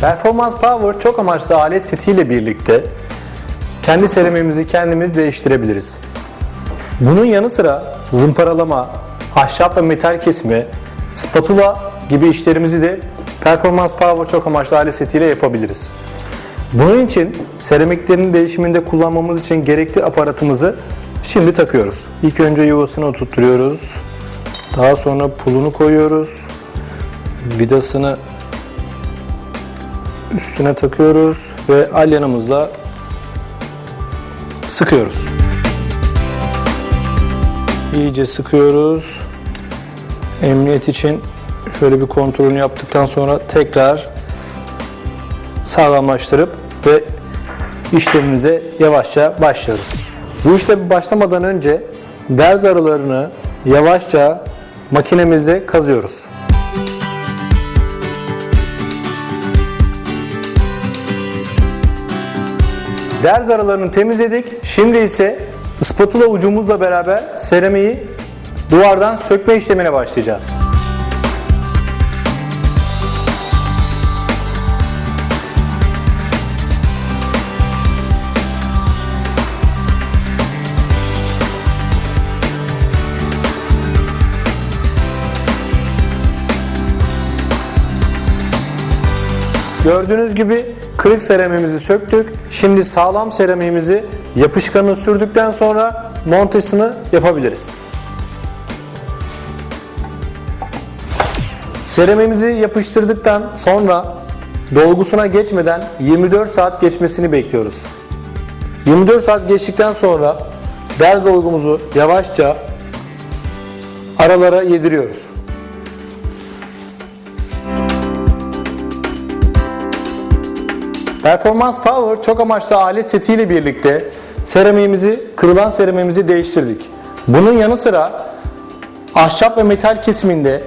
Performance Power çok amaçlı alet setiyle birlikte kendi seramimizi kendimiz değiştirebiliriz. Bunun yanı sıra zımparalama, ahşap ve metal kesme, spatula gibi işlerimizi de Performance Power çok amaçlı alet setiyle yapabiliriz. Bunun için seramiklerin değişiminde kullanmamız için gerekli aparatımızı şimdi takıyoruz. İlk önce yuvasını oturtuyoruz. Daha sonra pulunu koyuyoruz. Vidasını üstüne takıyoruz ve alyanımızla sıkıyoruz. İyice sıkıyoruz. Emniyet için şöyle bir kontrolünü yaptıktan sonra tekrar sağlamlaştırıp ve işlemimize yavaşça başlıyoruz. Bu işlemi başlamadan önce derz aralarını yavaşça makinemizde kazıyoruz. Derz aralarını temizledik. Şimdi ise spatula ucumuzla beraber seramiği duvardan sökme işlemine başlayacağız. Gördüğünüz gibi kırık seramimizi söktük. Şimdi sağlam seramiğimizi yapışkanı sürdükten sonra montajını yapabiliriz. Seramimizi yapıştırdıktan sonra dolgusuna geçmeden 24 saat geçmesini bekliyoruz. 24 saat geçtikten sonra derz dolgumuzu yavaşça aralara yediriyoruz. Performans Power çok amaçlı alet setiyle birlikte seramiğimizi, kırılan seramiğimizi değiştirdik. Bunun yanı sıra ahşap ve metal kesiminde,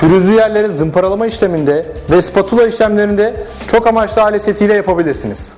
pürüzlü yerleri zımparalama işleminde ve spatula işlemlerinde çok amaçlı alet setiyle yapabilirsiniz.